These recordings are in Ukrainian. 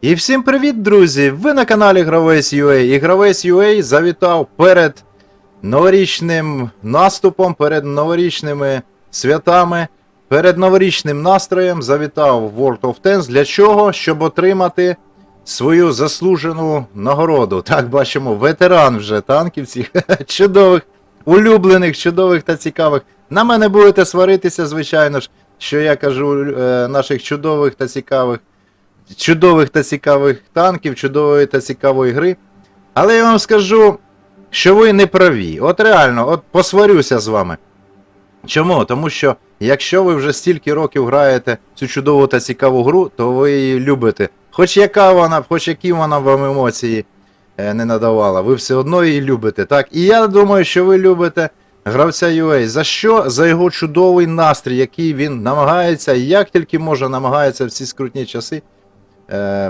І всім привіт, друзі! Ви на каналі Гравець UA. І Гравець UA завітав перед новорічним наступом, перед новорічними святами, перед новорічним настроєм завітав World of Tanks. Для чого? Щоб отримати свою заслужену нагороду. Так, бачимо, ветеран вже танків цих чудових, улюблених, чудових та цікавих. На мене будете сваритися, звичайно ж, що я кажу е, наших чудових та цікавих чудових та цікавих танків, чудової та цікавої гри. Але я вам скажу, що ви не праві. От реально, от посварюся з вами. Чому? Тому що якщо ви вже стільки років граєте цю чудову та цікаву гру, то ви її любите. Хоч яка вона, хоч які вона вам емоції е, не надавала, ви все одно її любите. Так? І я думаю, що ви любите гравця UA. За що? За його чудовий настрій, який він намагається, як тільки може, намагається в ці скрутні часи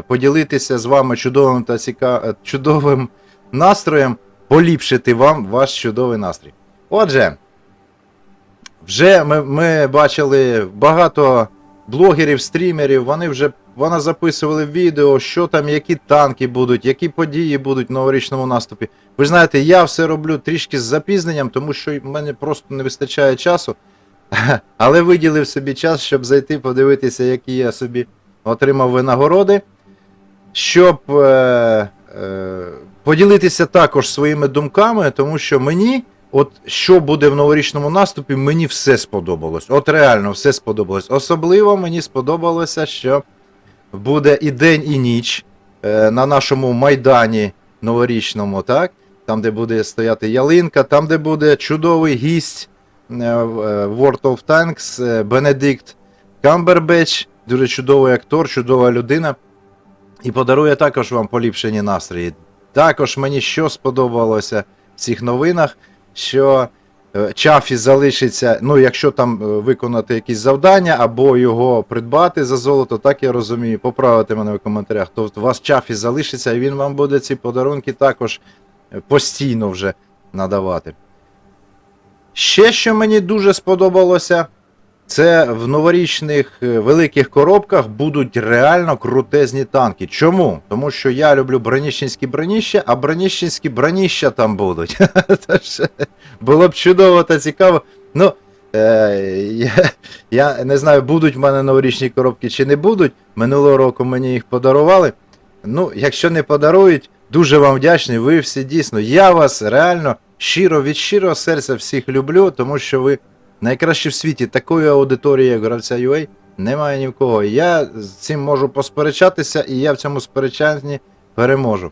поділитися з вами чудовим та ціка... е, чудовим настроєм, поліпшити вам ваш чудовий настрій. Отже, вже ми, ми бачили багато блогерів, стрімерів, вони вже вони записували відео, що там, які танки будуть, які події будуть в новорічному наступі. Ви знаєте, я все роблю трішки з запізненням, тому що в мене просто не вистачає часу. Але виділив собі час, щоб зайти подивитися, які я собі отримав винагороди, щоб е, е, поділитися також своїми думками, тому що мені, от що буде в новорічному наступі, мені все сподобалось. От реально все сподобалось. Особливо мені сподобалося, що буде і день, і ніч е, на нашому майдані новорічному, так? Там, де буде стояти ялинка, там, де буде чудовий гість е, е, World of Tanks Бенедикт Камбербеч, дуже чудовий актор, чудова людина. І подарує також вам поліпшені настрої. Також мені що сподобалося в цих новинах, що е, Чафі залишиться, ну, якщо там е, виконати якісь завдання або його придбати за золото, так я розумію, поправити мене в коментарях, то у вас Чафі залишиться, і він вам буде ці подарунки також е, постійно вже надавати. Ще що мені дуже сподобалося, це в новорічних е, великих коробках будуть реально крутезні танки. Чому? Тому що я люблю броніщенські броніща, а броніщенські броніща там будуть. Було б чудово та цікаво. Ну, е, я, я не знаю, будуть в мене новорічні коробки чи не будуть. Минулого року мені їх подарували. Ну, якщо не подарують, дуже вам вдячний. Ви всі дійсно. Я вас реально щиро від щирого серця всіх люблю, тому що ви найкращі в світі. Такої аудиторії, як гравця UA, немає ні в кого. Я з цим можу посперечатися, і я в цьому сперечанні переможу.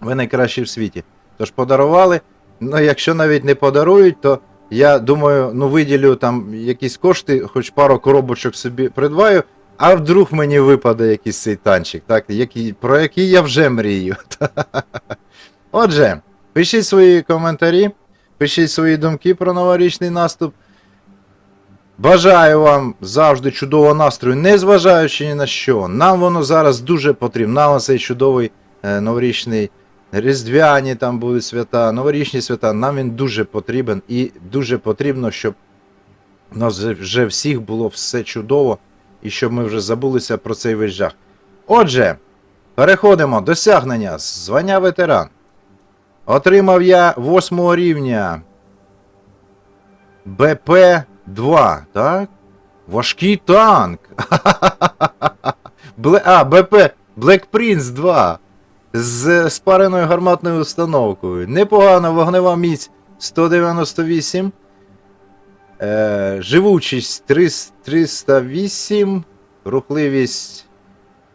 Ви найкращі в світі. Тож подарували. Ну, якщо навіть не подарують, то я думаю, ну виділю там якісь кошти, хоч пару коробочок собі придбаю, а вдруг мені випаде якийсь цей танчик, так, який, про який я вже мрію. Отже, пишіть свої коментарі, пишіть свої думки про новорічний наступ. Бажаю вам завжди чудового настрою, незважаючи ні на що. Нам воно зараз дуже потрібно. Нам цей чудовий е, новорічний різдвяні там будуть свята, новорічні свята. Нам він дуже потрібен і дуже потрібно, щоб у нас вже- всіх було все чудово і щоб ми вже забулися про цей весь жах. Отже, переходимо. Досягнення. Звання ветеран. Отримав я 8 рівня БП-2, так? Важкий танк. А, БП Black Prince 2. З спареною гарматною установкою. Непогано, вогнева міць 198. Е, живучість 300 308. Рухливість.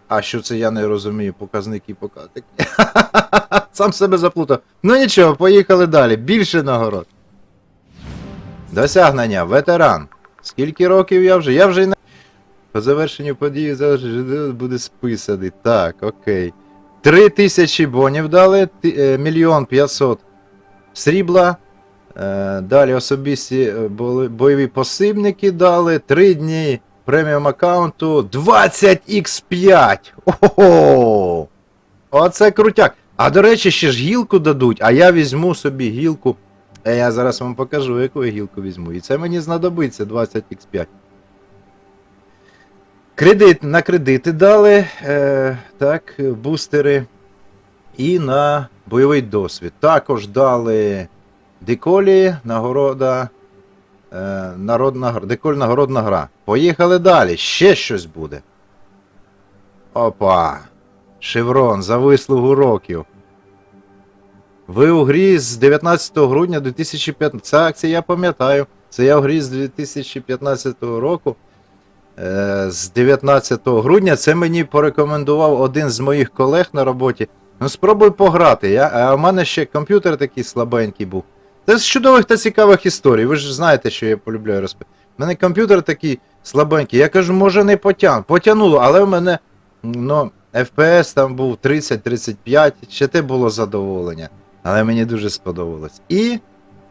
А що це я не розумію? Показники, показники. Сам себе заплутав. Ну нічого, поїхали далі. Більше нагород. Досягнення, ветеран. Скільки років я вже? Я вже й на. По завершенню події завжди буде списаний. Так, окей. Три тисячі бонів дали, е, мільйон п'ятсот срібла. Е, далі особисті е, бойові посибники дали. Три дні преміум аккаунту 20х5. Ого! Оце крутяк. А до речі, ще ж гілку дадуть, а я візьму собі гілку. Е, Я зараз вам покажу, яку я гілку візьму. І це мені знадобиться 20х5. Кредит, на кредити дали, е, так, бустери. І на бойовий досвід. Також дали деколі, нагорода. Е, народна, гра- деколь нагородна гра. Поїхали далі. Ще щось буде. Опа. Шеврон за вислугу років. Ви у грі з 19 грудня 2015. Так, це я пам'ятаю. Це я у грі з 2015 року. Е, з 19 грудня це мені порекомендував один з моїх колег на роботі. Ну, спробуй пограти. Я, а в мене ще комп'ютер такий слабенький був. Це з чудових та цікавих історій. Ви ж знаєте, що я полюбляю розповідати. У мене комп'ютер такий слабенький. Я кажу, може не потяг. Потягнуло, але в мене ну, FPS там був 30-35, ще те було задоволення. Але мені дуже сподобалось. І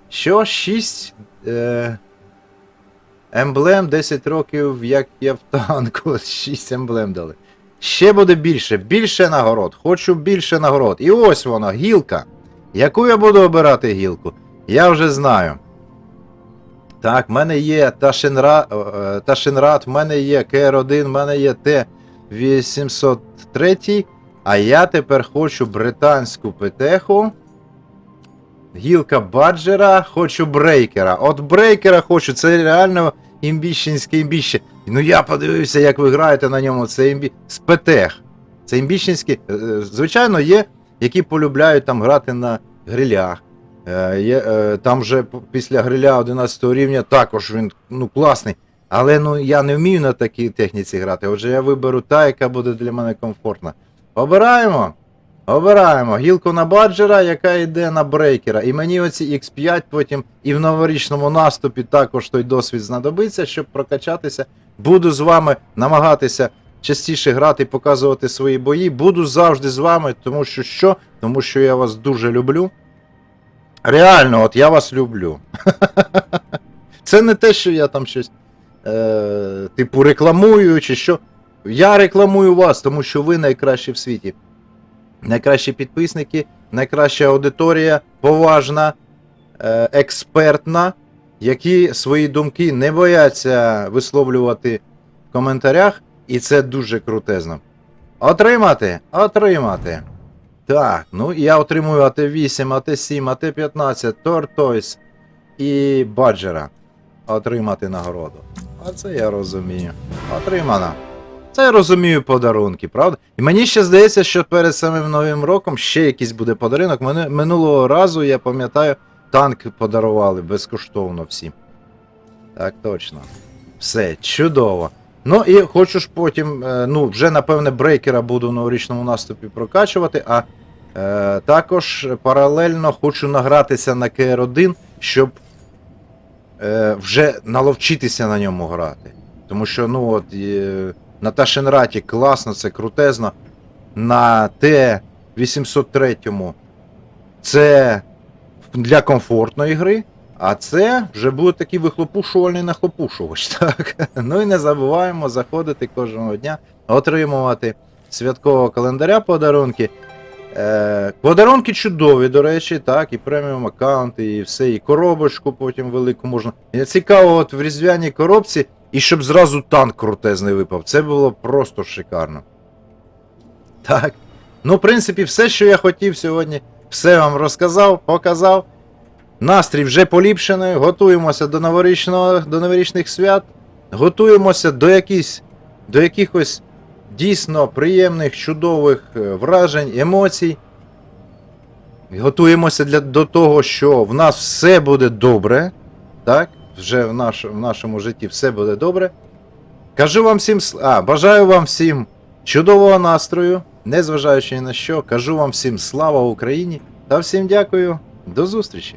що 6 е, емблем 10 років, як я в танку, 6 емблем дали. Ще буде більше, більше нагород. Хочу більше нагород. І ось вона, гілка. Яку я буду обирати гілку? Я вже знаю. Так, в мене є Ташинра, е, Ташинрад, в мене є КР1, в мене є Т-803, а я тепер хочу британську петеху. Гілка Баджера, хочу брейкера. От брейкера хочу, це реально імбіщенське імбіще. Ну я подивився, як ви граєте на ньому. Це імбі... з петех. Це імбіщенське. е, е, Звичайно, є, які полюбляють там грати на грилях. Е, є, там вже після гриля 11 рівня також він ну, класний. Але ну, я не вмію на такій техніці грати. Отже, я виберу та, яка буде для мене комфортна. Обираємо. Обираємо гілку на баджера, яка йде на брейкера. І мені оці X5 потім і в новорічному наступі також той досвід знадобиться, щоб прокачатися. Буду з вами намагатися частіше грати показувати свої бої. Буду завжди з вами, тому що що? Тому що я вас дуже люблю. Реально, от я вас люблю. Це не те, що я там щось е, типу рекламую чи що. Я рекламую вас, тому що ви найкращі в світі. Найкращі підписники, найкраща аудиторія, поважна, е, експертна, які свої думки не бояться висловлювати в коментарях, і це дуже крутезно. Отримати, отримати. Так, ну я отримую АТ8, АТ7, АТ15, Тортойс і Баджера. Отримати нагороду. А це я розумію. Отримано. Це я розумію подарунки, правда? І мені ще здається, що перед самим Новим роком ще якийсь буде подарунок. Минулого разу, я пам'ятаю, танк подарували безкоштовно всім. Так, точно. Все, чудово. Ну і хочу ж потім, е, ну, вже напевне брейкера буду в новорічному наступі прокачувати, а е, також паралельно хочу награтися на КР1, щоб е, вже наловчитися на ньому грати. Тому що, ну от, е, на Ташенраті класно, це крутезно. На Т-803 це для комфортної гри. А це вже буде такий вихлопушувальний нахлопушувач. Так? Ну і не забуваємо заходити кожного дня, отримувати святкового календаря подарунки. Е, подарунки чудові, до речі, так, і преміум аккаунти, і все, і коробочку потім велику можна. І цікаво, от в різдвяній коробці, і щоб зразу танк крутезний випав. Це було просто шикарно. Так. Ну, в принципі, все, що я хотів сьогодні, все вам розказав, показав. Настрій вже поліпшений, готуємося до новорічного, до новорічних свят, готуємося до якісь, до якихось дійсно приємних, чудових е, вражень, емоцій. Готуємося для, до того, що в нас все буде добре. Так? Вже в, наш, в нашому житті все буде добре. Кажу вам всім, а, бажаю вам всім чудового настрою, незважаючи ні на що. Кажу вам всім слава Україні та всім дякую. До зустрічі!